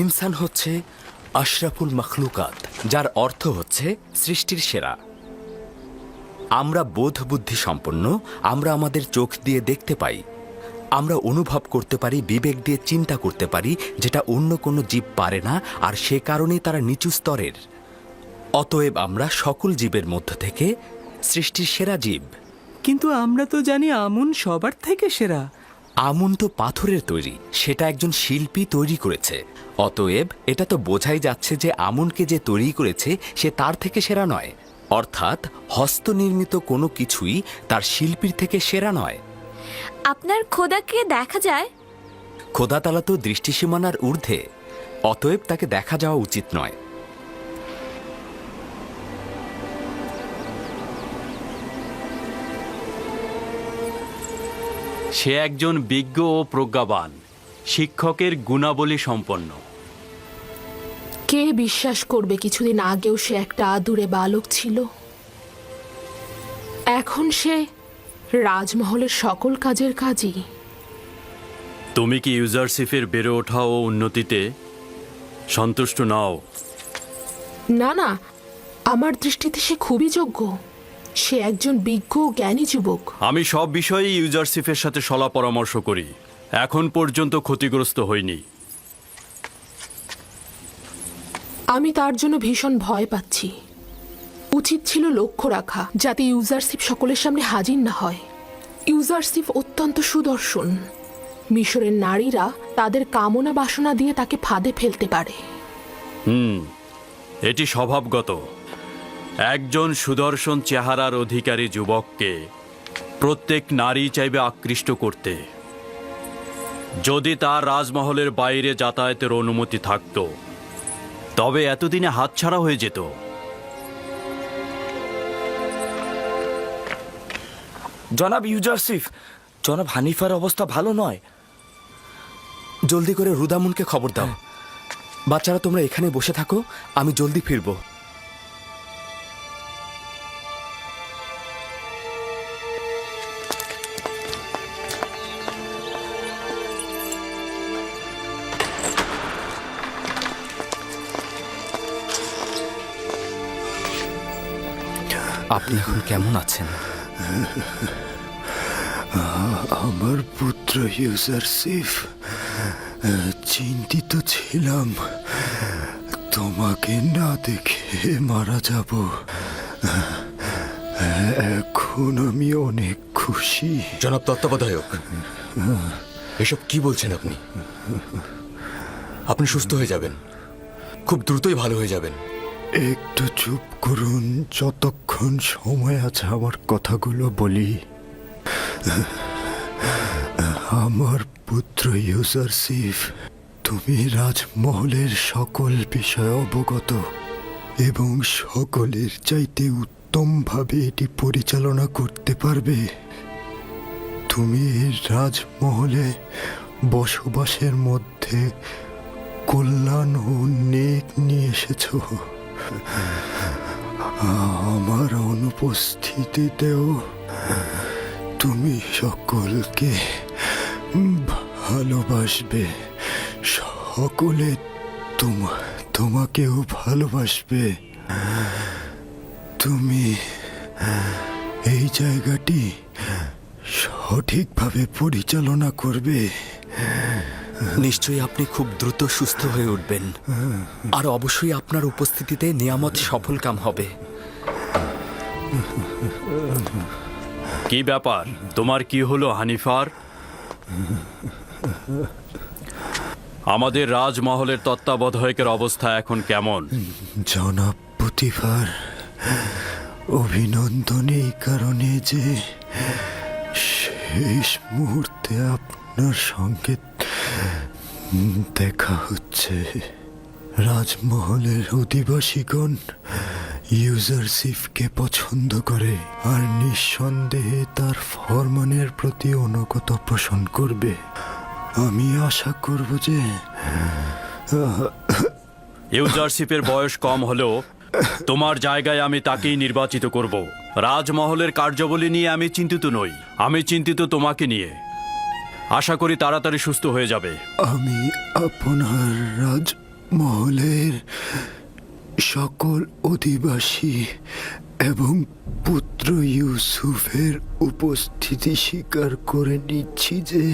ইনসান হচ্ছে আশরাফুল মখলুকাত, যার অর্থ হচ্ছে সৃষ্টির সেরা। আমরা বোধ বুদ্ধি সম্পন্ন, আমরা আমাদের চোখ দিয়ে দেখতে পাই, আমরা অনুভব করতে পারি, বিবেক দিয়ে চিন্তা করতে পারি, যেটা অন্য কোনো জীব পারে না, আর সে কারণেই তারা নিচু স্তরের। অতএব আমরা সকল জীবের মধ্য থেকে সৃষ্টির সেরা জীব। কিন্তু আমরা তো জানি আমন সবার থেকে সেরা। আমন তো পাথরের তৈরি সেটা একজন শিল্পী তৈরি করেছে। অতএব এটা তো বোঝাই যাচ্ছে যে আমনকে যে তৈরি করেছে সে তার থেকে সেরা নয়। অর্থাৎ হস্তনির্মিত কোনো কিছুই তার শিল্পীর থেকে সেরা নয়। আপনার খোদাকে দেখা যায়? খোদাতালা তো দৃষ্টিসীমানার ঊর্ধ্বে। অতএব তাকে দেখা যাওয়া উচিত নয়। সে একজন বিজ্ঞ ও প্রজ্ঞাবান শিক্ষকের গুণাবলী সম্পন্ন। কে বিশ্বাস করবে কিছুদিন আগেও সে একটা আদুরে বালক ছিল? এখন সে রাজমহলের সকল কাজের কাজই। তুমি কি ইউজারশিপের বেড়ে ওঠা ও উন্নতিতে সন্তুষ্ট নাও? না না আমার দৃষ্টিতে সে খুবই যোগ্য। সে একজন বিজ্ঞ ও জ্ঞানী যুবক। আমি সব বিষয়েই ইউজারশিপের সাথে সলা পরামর্শ করি। এখন পর্যন্ত ক্ষতিগ্রস্ত হইনি। আমি তার জন্য ভীষণ ভয় পাচ্ছি। উচিত ছিল লক্ষ্য রাখা যাতে ইউজারশিপ সকলের সামনে হাজির না হয়। ইউজারশিপ অত্যন্ত সুদর্শন। মিশরের নারীরা তাদের কামনা বাসনা দিয়ে তাকে ফাঁদে ফেলতে পারে। হুম এটি স্বভাবগত। একজন সুদর্শন চেহারার অধিকারী যুবককে প্রত্যেক নারী চাইবে আকৃষ্ট করতে। যদি তার রাজমহলের বাইরে যাতায়াতের অনুমতি থাকত তবে এতদিনে হাতছাড়া হয়ে যেত। জনাব ইউজারসিফ জনাব হানিফার অবস্থা ভালো নয়। জলদি করে রুদামুনকে খবর দাও। বাচ্চারা তোমরা এখানে বসে থাকো আমি জলদি ফিরবো। আপনি এখন কেমন আছেন? আমার পুত্র ইউজারসিফ চিন্তিত ছিলাম। তোমাকে না দেখে মারা যাব। এখন আমি অনেক খুশি। জনাব তত্ত্বাবধায়ক এসব কি বলছেন আপনি? আপনি সুস্থ হয়ে যাবেন। খুব দ্রুতই ভালো হয়ে যাবেন। একটু চুপ করুন যতক্ষণ সময় আছে আমার কথাগুলো বলি, আমার পুত্র ইউজারসিফ তুমি রাজমহলের সকল বিষয় অবগত এবং সকলের চাইতে উত্তমভাবে এটি পরিচালনা করতে পারবে। তুমি রাজমহলে বসবাসের মধ্যে কল্যাণ ও নেক নিয়ে এসেছ। আমার অনুপস্থিতিতেও তুমি সকলকে ভালোবাসবে। সকলে তোমা, তোমাকেও ভালোবাসবে। তুমি এই জায়গাটি সঠিকভাবে পরিচালনা করবে। নিশ্চয়ই আপনি খুব দ্রুত সুস্থ হয়ে উঠবেন। আর অবশ্যই আপনার উপস্থিতিতে নিয়ামত সফল কাম হবে। কি ব্যাপার? তোমার কি হলো হানিফার? আমাদের রাজমহলের তত্ত্বাবধায়কের অবস্থা এখন কেমন? জনাব প্রতিভার অভিনন্দন এই কারণে যে শেষ মুহূর্তে আপনার সঙ্গে দেখা হচ্ছে। রাজমহলের অধিবাসীগণ ইউজারশিপকে পছন্দ করে আর নিঃসন্দেহে তার ফরমানের প্রতি অনুগত পোষণ করবে। আমি আশা করব যে ইউজারশিপের বয়স কম হলেও তোমার জায়গায় আমি তাকেই নির্বাচিত করব। রাজমহলের কার্যাবলী নিয়ে আমি চিন্তিত নই। আমি চিন্তিত তোমাকে নিয়ে। আশা করি তাড়াতাড়ি সুস্থ হয়ে যাবে। আমি আপনার রাজমহলের সকল অধিবাসী এবং পুত্র ইউসুফের উপস্থিতি স্বীকার করে নিচ্ছি যে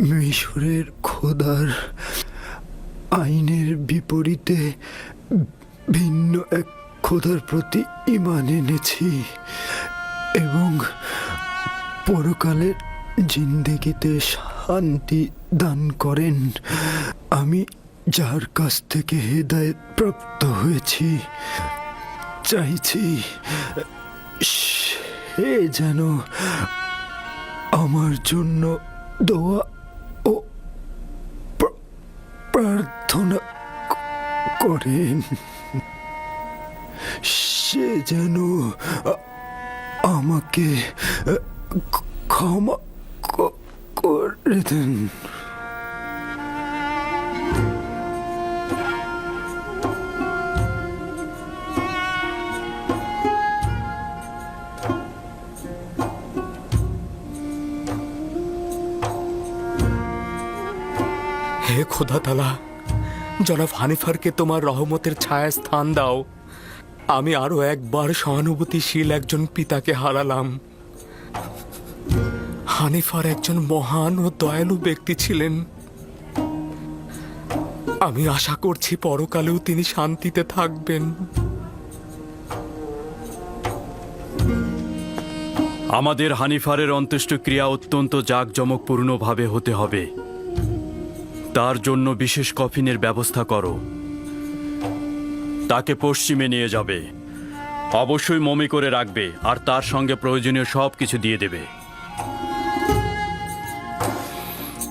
মিশরের খোদার আইনের বিপরীতে ভিন্ন এক খোদার প্রতি ইমান এনেছি এবং পরকালের জিন্দেগিতে শান্তি দান করেন। আমি যার কাছ থেকে হেদায়ত প্রাপ্ত হয়েছি, চাইছি সে যেন আমার জন্য দোয়া ও প্রার্থনা করেন। সে যেন আমাকে ক্ষমা দেন হে খোদা তালা জনাব হানিফারকে তোমার রহমতের ছায়া স্থান দাও। আমি আরও একবার সহানুভূতিশীল একজন পিতাকে হারালাম। হানিফার একজন মহান ও দয়ালু ব্যক্তি ছিলেন। আমি আশা করছি পরকালেও তিনি শান্তিতে থাকবেন। আমাদের হানিফারের অন্ত্যেষ্টিক্রিয়া অত্যন্ত জাঁকজমকপূর্ণভাবে হতে হবে। তার জন্য বিশেষ কফিনের ব্যবস্থা করো। তাকে পশ্চিমে নিয়ে যাবে। অবশ্যই মমি করে রাখবে, আর তার সঙ্গে প্রয়োজনীয় সব কিছু দিয়ে দেবে।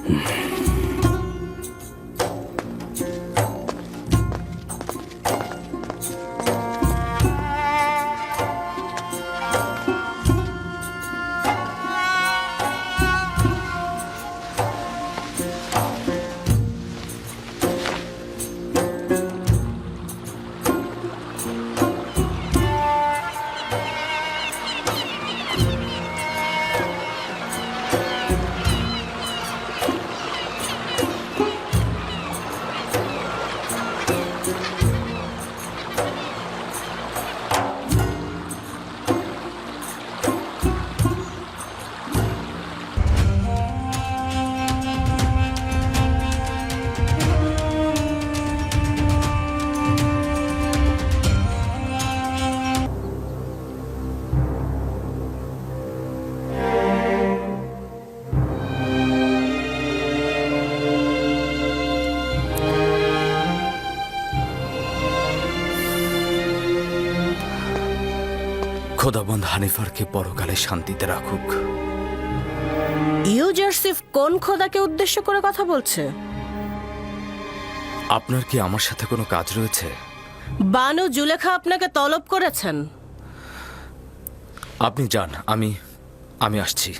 Hmm. খোদাবন্ধ হানিফারকে পরকালে শান্তিতে রাখুক। ইউজারসিফ কোন খোদাকে উদ্দেশ্য করে কথা বলছে? আপনার কি আমার সাথে কোনো কাজ রয়েছে? বানু জুলেখা আপনাকে তলব করেছেন। আপনি যান আমি আমি আসছি।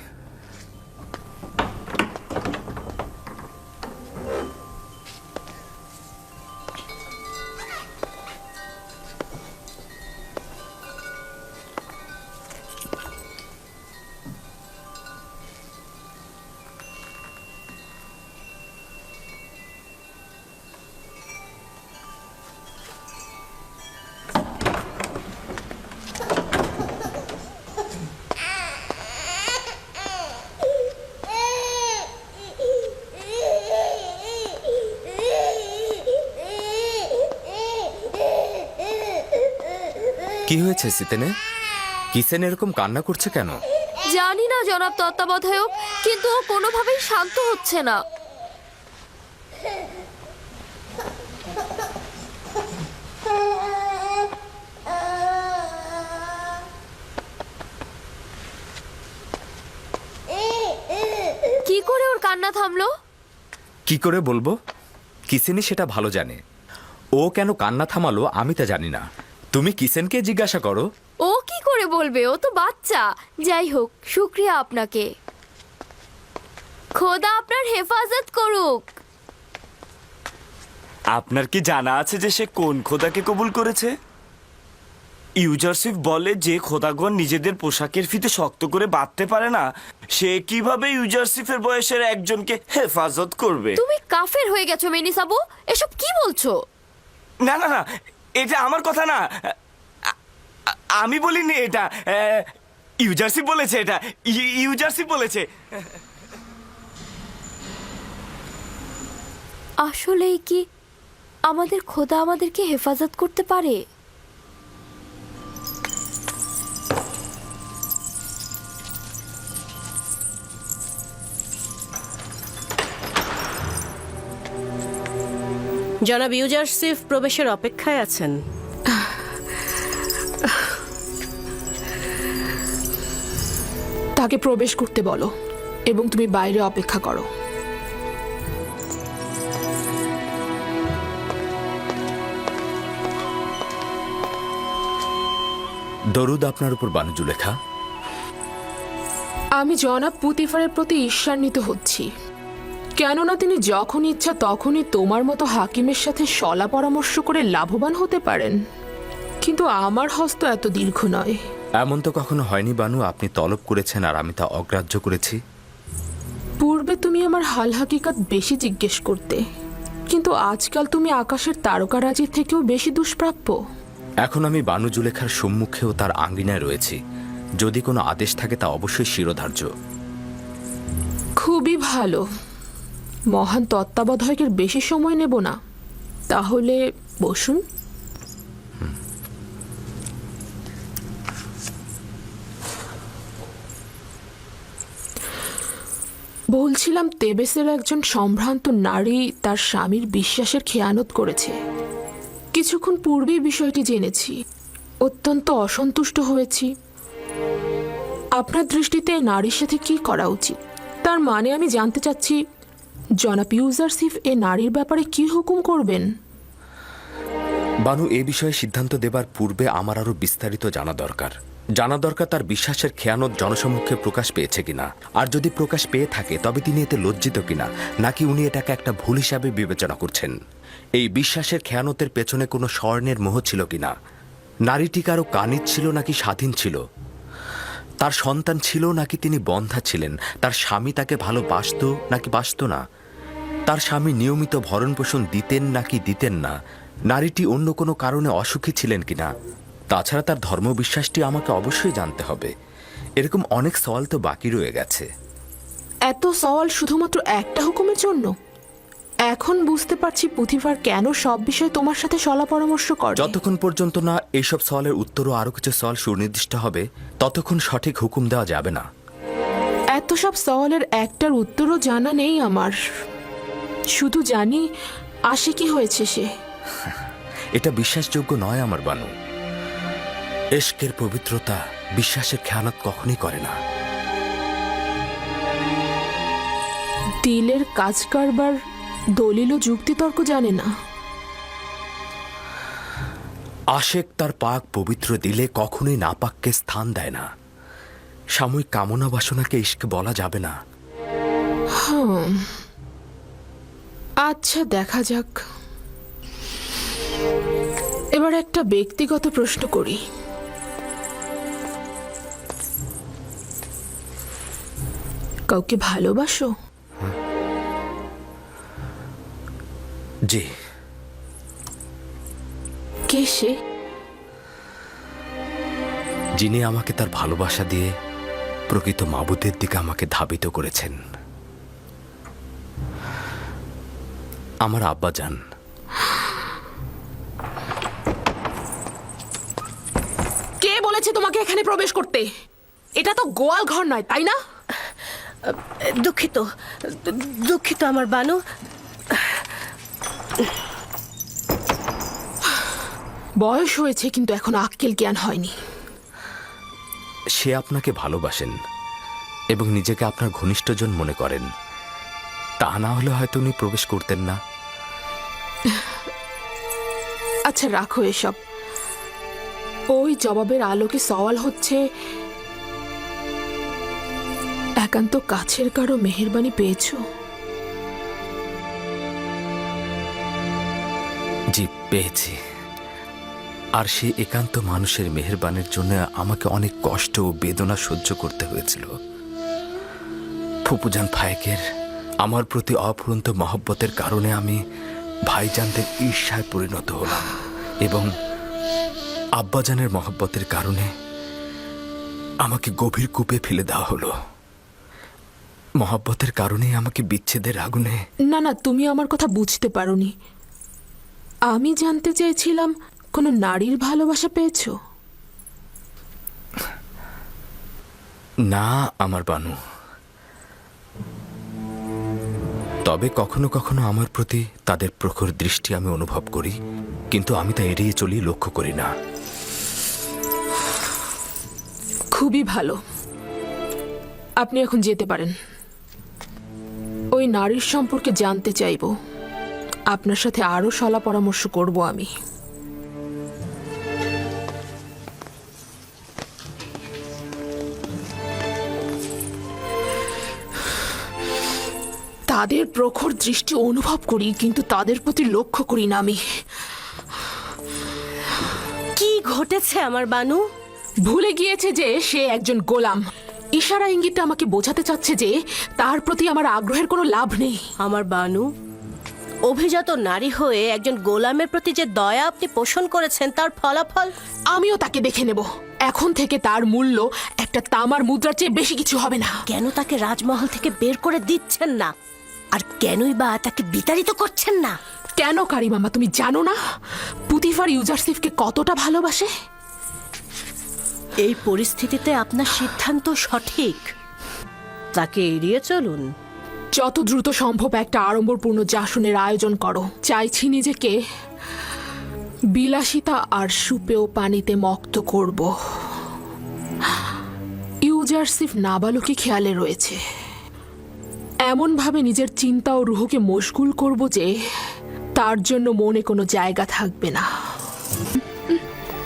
কি হয়েছে সিতেনে? কিসেন এরকম কান্না করছে কেন? জানি না জনাব তত্ত্বাবধায়ক কিন্তু ও কোনোভাবেই শান্ত হচ্ছে না। কি করে ওর কান্না থামলো? কি করে বলব? কিসেনই সেটা ভালো জানে। ও কেন কান্না থামালো আমি তা জানি না। তুমি কিসেনকে জিজ্ঞাসা করো? ও কি করে বলবে? ও তো বাচ্চা। যাই হোক শুক্রিয়া আপনাকে। খোদা আপনার হেফাজত করুক। আপনার কি জানা আছে যে সে কোন খোদাকে কবুল করেছে? ইউজারশিপ বলে যে খোদাগণ নিজেদের পোশাকের ফিতে শক্ত করে বাঁধতে পারে না সে কীভাবে ইউজারশিপের বয়সের একজনকে হেফাজত করবে? তুমি কাফের হয়ে গেছো মেনিসাবু। এসব কি বলছো? না না না এটা আমার কথা না। আমি বলিনি এটা। ইউজার্সি বলেছে এটা। ইউ- ইউজারশিপ বলেছে। আসলেই কি আমাদের খোদা আমাদেরকে হেফাজত করতে পারে? জনাব ইউজারসিফ প্রবেশের অপেক্ষায় আছেন। তাকে প্রবেশ করতে বলো এবং তুমি বাইরে অপেক্ষা করো। দরুদ আপনার উপর বানু লেখা। আমি জনাব পুতিফারের প্রতি ঈর্ষান্বিত হচ্ছি। কেননা তিনি যখন ইচ্ছা তখনই তোমার মতো হাকিমের সাথে সলা পরামর্শ করে লাভবান হতে পারেন। কিন্তু আমার হস্ত এত দীর্ঘ নয়। এমন তো কখনো হয়নি বানু। আপনি তলব করেছেন আর আমি তা অগ্রাহ্য করেছি। পূর্বে তুমি আমার হাল হাকিকাত বেশি জিজ্ঞেস করতে কিন্তু আজকাল তুমি আকাশের তারকারাজির থেকেও বেশি দুষ্প্রাপ্য। এখন আমি বানু জুলেখার সম্মুখেও তার আঙ্গিনায় রয়েছি। যদি কোনো আদেশ থাকে তা অবশ্যই শিরোধার্য। খুবই ভালো। মহান তত্ত্বাবধায়কের বেশি সময় নেব না। তাহলে বসুন। বলছিলাম তেবেসের একজন সম্ভ্রান্ত নারী তার স্বামীর বিশ্বাসের খেয়ানত করেছে। কিছুক্ষণ পূর্বেই বিষয়টি জেনেছি। অত্যন্ত অসন্তুষ্ট হয়েছি। আপনার দৃষ্টিতে নারীর সাথে কি করা উচিত? তার মানে আমি জানতে চাচ্ছি জনাব ইউজারসিফ এ নারীর ব্যাপারে কি হুকুম করবেন? বানু, এ বিষয়ে সিদ্ধান্ত দেবার পূর্বে আমার আরও বিস্তারিত জানা দরকার। জানা দরকার তার বিশ্বাসের খেয়ানত জনসম্মুখে প্রকাশ পেয়েছে কিনা। আর যদি প্রকাশ পেয়ে থাকে, তবে তিনি এতে লজ্জিত কিনা, নাকি উনি এটাকে একটা ভুল হিসাবে বিবেচনা করছেন? এই বিশ্বাসের খেয়ানতের পেছনে কোনো স্বর্ণের মোহ ছিল কিনা? নারীটি কারও কানিত ছিল নাকি স্বাধীন ছিল? তার সন্তান ছিল নাকি তিনি বন্ধা ছিলেন? তার স্বামী তাকে ভালোবাসত নাকি বাসত না? তার স্বামী নিয়মিত ভরণ পোষণ দিতেন নাকি দিতেন না নারীটি অন্য কোনো কারণে অসুখী ছিলেন কিনা তাছাড়া তার ধর্মবিশ্বাসটি আমাকে অবশ্যই জানতে হবে। এরকম অনেক সওয়াল তো বাকি রয়ে গেছে। এত সওয়াল শুধুমাত্র একটা হুকুমের জন্য? এখন বুঝতে পারছি পুথিফার কেন সব বিষয়ে তোমার সাথে সলা পরামর্শ কর। যতক্ষণ পর্যন্ত না এইসব সওয়ালের উত্তরও আরও কিছু সওয়াল সুনির্দিষ্ট হবে ততক্ষণ সঠিক হুকুম দেওয়া যাবে না। এত সব সওয়ালের একটার উত্তরও জানা নেই আমার। শুধু জানি আসে কি হয়েছে সে। এটা বিশ্বাসযোগ্য নয় আমার বানু। এশকের পবিত্রতা বিশ্বাসের খেয়ানত কখনই করে না। দিলের কাজ কারবার দলিল ও যুক্তিতর্ক জানে না। আশেক তার পাক পবিত্র দিলে কখনোই নাপাককে স্থান দেয় না। সাময়িক কামনা বাসনাকে ইস্ক বলা যাবে না। হুম। আচ্ছা দেখা যাক। এবার একটা ব্যক্তিগত প্রশ্ন করি। কাউকে ভালোবাসো? জি। কে সে? যিনি আমাকে তার ভালোবাসা দিয়ে প্রকৃত মাবুদের দিকে আমাকে ধাবিত করেছেন। আমার আব্বা যান কে বলেছে তোমাকে এখানে প্রবেশ করতে? এটা তো গোয়াল ঘর নয় তাই না? দুঃখিত। দুঃখিত আমার বানু। বয়স হয়েছে কিন্তু এখন আক্কেল জ্ঞান হয়নি। সে আপনাকে ভালোবাসেন এবং নিজেকে আপনার ঘনিষ্ঠজন মনে করেন। তা না হলে হয়তো উনি প্রবেশ করতেন না। আচ্ছা রাখো এসব। ওই জবাবের আলোকে সওয়াল হচ্ছে, একান্ত কাছের কারও মেহেরবানি পেয়েছ? জি, পেয়েছি। আর সে একান্ত মানুষের মেহেরবানের জন্য আমাকে অনেক কষ্ট ও বেদনা সহ্য করতে হয়েছিল। ফুপুজান ফায়েকের আমার প্রতি অফুরন্ত মহব্বতের কারণে আমি ভাইজানদের ঈর্ষায় পরিণত হলাম এবং আব্বাজানের মহব্বতের কারণে আমাকে গভীর কূপে ফেলে দেওয়া হলো। মহব্বতের কারণে আমাকে বিচ্ছেদের আগুনে না না তুমি আমার কথা বুঝতে পারোনি। আমি জানতে চেয়েছিলাম কোনো নারীর ভালোবাসা পেয়েছ। না আমার বানু। তবে কখনো কখনো আমার প্রতি তাদের প্রখর দৃষ্টি আমি অনুভব করি, কিন্তু আমি তা এড়িয়ে চলি লক্ষ্য করি না। খুবই ভালো। আপনি এখন যেতে পারেন। ওই নারীর সম্পর্কে জানতে চাইব। আপনার সাথে আরও সলা পরামর্শ করব আমি। তাদের প্রখর দৃষ্টি অনুভব করি কিন্তু তাদের প্রতি লক্ষ্য করি না আমি। কি ঘটেছে আমার বানু? ভুলে গিয়েছে যে সে একজন গোলাম। ইশারা ইঙ্গিতে আমাকে বোঝাতে চাচ্ছে যে তার প্রতি আমার আগ্রহের কোনো লাভ নেই। আমার বানু অভিজাত নারী হয়ে একজন গোলামের প্রতি যে দয়া আপনি পোষণ করেছেন তার ফলাফল? আমিও তাকে দেখে নেব। এখন থেকে তার মূল্য একটা তামার মুদ্রার চেয়ে বেশি কিছু হবে না। কেন তাকে রাজমহল থেকে বের করে দিচ্ছেন না? আর কেনই বা তাকে বিতাড়িত করছেন না? কেন কারি মামা তুমি জানো না? পুতিফার ইউজারসিফকে কতটা ভালোবাসে? এই পরিস্থিতিতে আপনার সিদ্ধান্ত সঠিক। তাকে এড়িয়ে চলুন। যত দ্রুত সম্ভব একটা আড়ম্বরপূর্ণ জাসনের আয়োজন করো। চাইছি নিজেকে বিলাসিতা আর সুপেও পানিতে মক্ত করব। ইউজারসিফ নাবালকি খেয়ালে রয়েছে। এমনভাবে নিজের চিন্তা ও রুহকে মশগুল করব যে তার জন্য মনে কোনো জায়গা থাকবে না।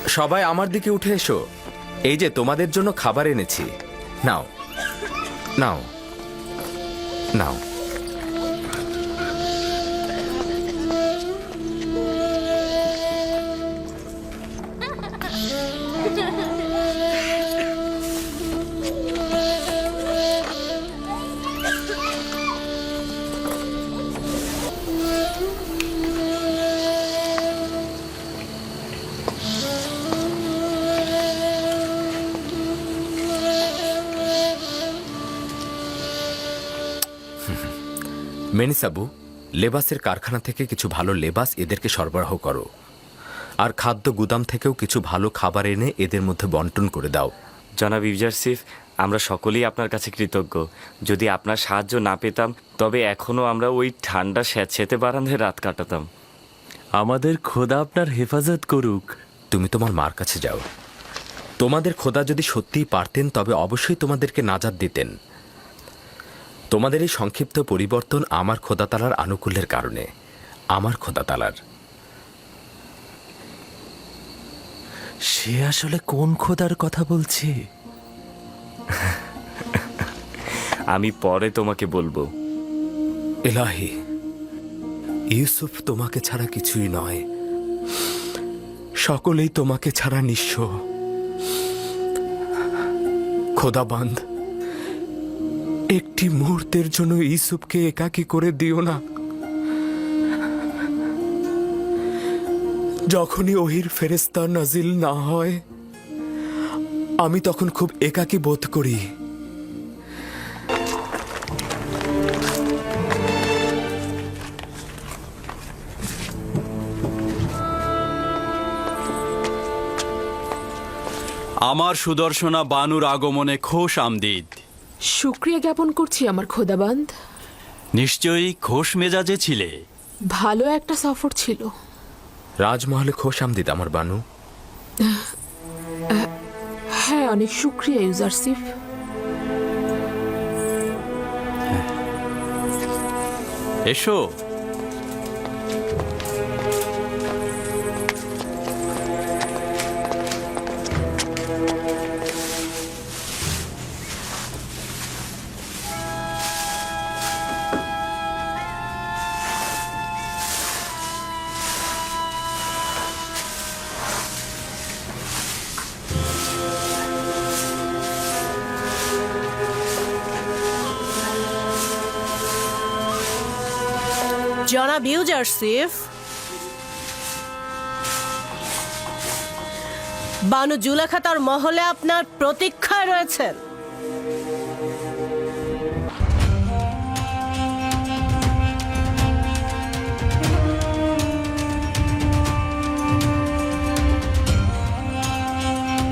সবাই আমার দিকে উঠে এসো। এই যে তোমাদের জন্য খাবার এনেছি। নাও। নাও। নাও। মেনিসাবু লেবাসের কারখানা থেকে কিছু ভালো লেবাস এদেরকে সরবরাহ করো। আর খাদ্য গুদাম থেকেও কিছু ভালো খাবার এনে এদের মধ্যে বন্টন করে দাও। জনাব ইউজারসিফ আমরা সকলেই আপনার কাছে কৃতজ্ঞ। যদি আপনার সাহায্য না পেতাম তবে এখনও আমরা ওই ঠান্ডা স্যাঁতস্যাঁতে বারান্দায় রাত কাটাতাম। আমাদের খোদা আপনার হেফাজত করুক। তুমি তোমার মার কাছে যাও। তোমাদের খোদা যদি সত্যিই পারতেন তবে অবশ্যই তোমাদেরকে নাজাদ দিতেন। তোমাদের এই সংক্ষিপ্ত পরিবর্তন আমার খোদাতালার আনুকূল্যের কারণে। আমার খোদাতালার। সে আসলে কোন খোদার কথা বলছে? আমি পরে তোমাকে বলব। এলাহি ইউসুফ তোমাকে ছাড়া কিছুই নয়। সকলেই তোমাকে ছাড়া নিঃস্ব। খোদা খোদাবান্ধ একটি মুহূর্তের জন্য ইসুফকে একাকী করে দিও না। যখনই ওহির ফেরেস্তা নাজিল না হয়, আমি তখন খুব একাকী বোধ করি। আমার সুদর্শনা বানুর আগমনে খোশ আমদিদ। শুক্রিয়া জ্ঞাপন করছি আমার খোদাবান্ধ নিশ্চয়ই খোশ মেজাজে ছিলে। ভালো একটা সফর ছিল। রাজমহলে খোশ আমদিদ আমার বানু। হ্যাঁ অনেক শুক্রিয়া ইউজারসিফ এসো। জনাব ইউজারসিফ বানু জুলেখা তার মহলে আপনার প্রতীক্ষায় রয়েছেন।